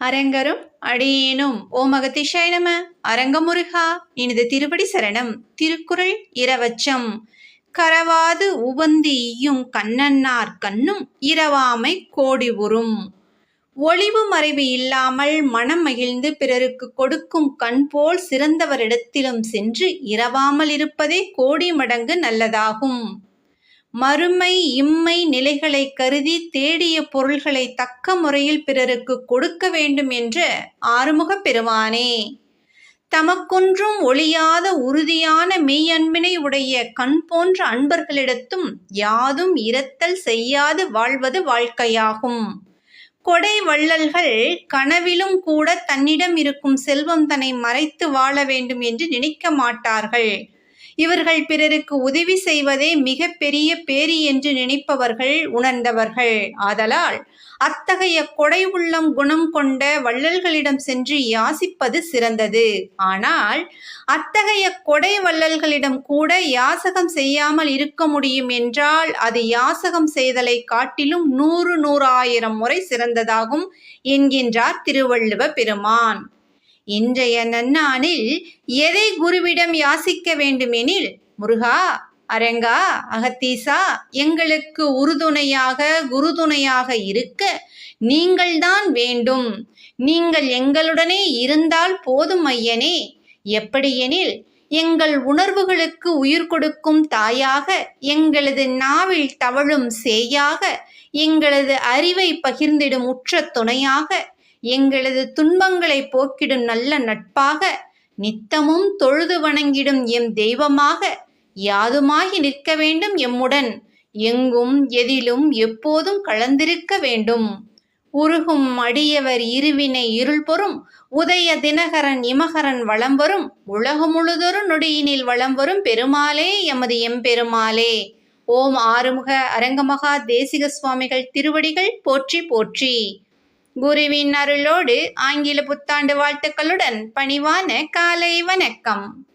அரங்கரும் அடியேனும். ஓ அகத்திஷாய நம. அரங்கமுருகா இனிது திருப்படி சரணம். திருக்குறள் இரவச்சம். கரவாது உவந்து ஈயும் கண்ணன்னார் கண்ணும் இரவாமை கோடி உறும் ஒளிவு மறைவு இல்லாமல் மனம் மகிழ்ந்து பிறருக்கு கொடுக்கும் கண் போல் சிறந்தவரிடத்திலும் சென்று இரவாமல் இருப்பதே கோடி மடங்கு நல்லதாகும். மறுமை இம்மை நிலைகளை கருதி தேடிய பொருள்களை தக்க முறையில் பிறருக்கு கொடுக்க வேண்டும் என்ற ஆறுமுகப் பெருமானே. தமக்கொன்றும் ஒளியாத உறுதியான மெய்யன்பினை உடைய கண் போன்ற அன்பர்களிடத்தும் யாதும் இரத்தல் செய்யாது வாழ்வது வாழ்க்கையாகும். கொடை வள்ளல்கள் கனவிலும் கூட தன்னிடம் இருக்கும் செல்வம் தன்னை மறைத்து வாழ வேண்டும் என்று நினைக்க மாட்டார்கள். இவர்கள் பிறருக்கு உதவி செய்வதே மிக பெரிய பேரி என்று நினைப்பவர்கள் உணர்ந்தவர்கள். ஆதலால் அத்தகைய கொடை உள்ளம் குணம் கொண்ட வள்ளல்களிடம் சென்று யாசிப்பது சிறந்தது. ஆனால் அத்தகைய கொடை வள்ளல்களிடம் கூட யாசகம் செய்யாமல் இருக்க முடியும் என்றால் அது யாசகம் செய்தலை காட்டிலும் நூறு நூறாயிரம் முறை சிறந்ததாகும் என்கின்றார் திருவள்ளுவ பெருமான். இன்றைய நன்னாளில் எதை குருவிடம் யாசிக்க வேண்டுமெனில் முருகா அரங்கா அகத்தீசா எங்களுக்கு உறுதுணையாக குருதுணையாக இருக்க நீங்கள்தான் வேண்டும். நீங்கள் எங்களுடனே இருந்தால் போதும் ஐயனே. எப்படியெனில் எங்கள் உணர்வுகளுக்கு உயிர் கொடுக்கும் தாயாக எங்களது நாவில் தவழும் சேயாக எங்களது அறிவை பகிர்ந்திடும் உற்ற துணையாக எங்களது துன்பங்களை போக்கிடும் நல்ல நட்பாக நித்தமும் தொழுது வணங்கிடும் எம் தெய்வமாக யாதுமாகி நிற்க வேண்டும் எம்முடன் எங்கும் எதிலும் எப்போதும் கலந்திருக்க வேண்டும். உருகும் அடியவர் இருவினை இருள் பொறும் உதய தினகரன் இமகரன் வளம் வரும் உலகம் முழுதொரு நொடியினில் வளம் வரும் பெருமாளே எமது எம்பெருமாளே. ஓம் ஆறுமுக அரங்கமகா தேசிக சுவாமிகள் திருவடிகள் போற்றி போற்றி. குருவின் அருளோடு ஆங்கில புத்தாண்டு வாழ்த்துக்களுடன் பணிவான காலை வணக்கம்.